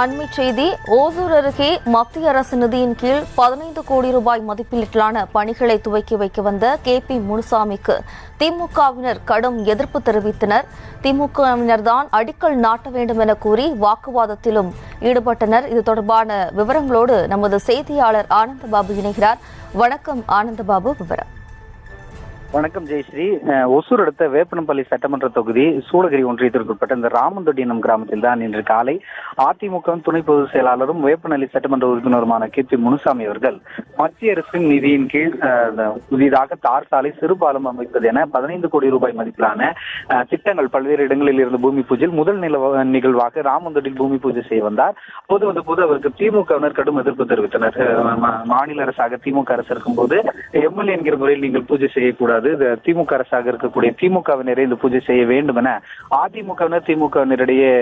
அண்மை செய்தி ஓசூர் அருகே மத்திய அரசு நிதியின் கீழ் பதினைந்து கோடி ரூபாய் மதிப்பீட்டிலான பணிகளை துவக்கி வைக்க வந்த கே. பி. முனுசாமிக்கு திமுகவினர் கடும் எதிர்ப்பு தெரிவித்தனர். திமுகவினர் தான் அடிக்கல் நாட்ட வேண்டும் என கூறி வாக்குவாதத்திலும் ஈடுபட்டனர். இது தொடர்பான விவரங்களோடு நமது செய்தியாளர் ஆனந்தபாபு இணைகிறார். வணக்கம் ஆனந்தபாபு விவரம். வணக்கம் ஜெயஸ்ரீ ஒசூர் அடுத்த வேப்பனப்பள்ளி சட்டமன்ற தொகுதி சூளகிரி ஒன்றியத்திற்கு உட்பட்ட இந்த ராமந்தொட்டி எனும் கிராமத்தில் தான் இன்று காலை அதிமுக துணை பொதுச் செயலாளரும் வேப்பநல்லி சட்டமன்ற உறுப்பினருமான கே பி முனுசாமி அவர்கள் மத்திய அரசின் நிதியின் கீழ் புதிதாக தார் சாலை சிறுபாலம் அமைப்பது என பதினைந்து கோடி ரூபாய் மதிப்பிலான திட்டங்கள் பல்வேறு இடங்களில் இருந்த பூமி பூஜையில் முதல் நிலவ நிகழ்வாக ராமந்தொட்டில் பூமி பூஜை செய்ய வந்தார். போது வந்த போது அவருக்கு திமுகவினர் கடும் எதிர்ப்பு தெரிவித்தனர். மாநில அரசாக திமுக அரசு இருக்கும்போது எம்எல்ஏ என்கிற முறையில் நீங்கள் பூஜை செய்யக்கூடாது இது திமுக அரசாக இருக்கக்கூடிய திமுகவினரை இந்த பூஜை செய்ய வேண்டும் என அதிமுகவினர் திமுகவினரிடையே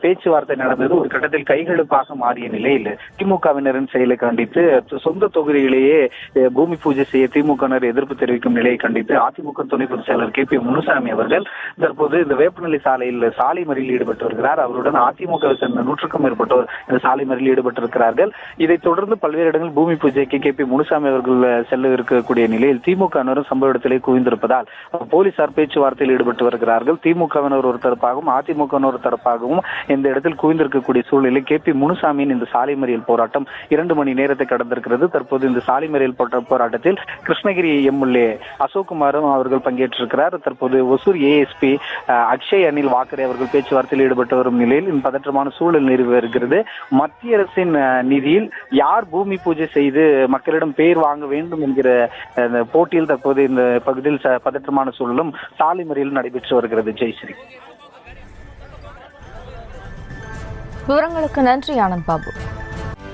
பேச்சுவார்த்தை நடந்தது. ஒரு கட்டத்தில் கைகெழுப்பாக மாறிய நிலையில் திமுகவினரின் செயலை கண்டித்து சொந்த தொகுதியிலேயே பூமி பூஜை செய்ய திமுகவினர் எதிர்ப்பு தெரிவிக்கும் நிலையை கண்டித்து அதிமுக துணை பொதுச் செயலர் கே பி முனுசாமி அவர்கள் தற்போது இந்த வேப்பநிலை சாலையில் சாலை மறியலில் ஈடுபட்டு வருகிறார். அவருடன் அதிமுக சேர்ந்த நூற்றுக்கும் மேற்பட்டோர் இந்த சாலை மறியலில் ஈடுபட்டிருக்கிறார்கள். இதைத் தொடர்ந்து பல்வேறு இடங்களில் பூமி பூஜைக்கு கே பி முனுசாமி அவர்கள் செல்ல இருக்கக்கூடிய நிலையில் திமுகவினரும் சம்பவ இடத்திலே குவிந்திருப்பதால் போலீசார் பேச்சுவார்த்தையில் ஈடுபட்டு வருகிறார்கள். திமுகவினர் ஒரு தரப்பாகவும் அதிமுகவினர் ஒரு தரப்பாகவும் இந்த இடத்தில் குவிந்திருக்கக்கூடிய சூழ்நிலை கே பி முனுசாமியின் இந்த சாலை மறியல் போராட்டம் இரண்டு மணி நேரத்தை கடந்திருக்கிறது. தற்போது இந்த சாலை மறியல் போராட்டத்தில் கிருஷ்ணகிரி எம்எல்ஏ அசோக்குமாரும் அவர்கள் பங்கேற்றிருக்கிறார். தற்போது ஒசூர் ஏஎஸ்பி அக்ஷய் அனில் வாக்கரே அவர்கள் பேச்சுவார்த்தையில் ஈடுபட்டு வரும் நிலையில் இந்த பதற்றமான சூழல் நிறுவி வருகிறது. மத்திய அரசின் நிதியில் யார் பூமி பூஜை செய்து மக்களிடம் பெயர் வாங்க வேண்டும் என்கிற போட்டியில் தற்போது இந்த பகுதியில் பதற்றமான சூழலும் சாலை முறையில் நடைபெற்று வருகிறது. ஜெய்ஸ்ரீ விவரங்களுக்கு நன்றி ஆனந்த் பாபு.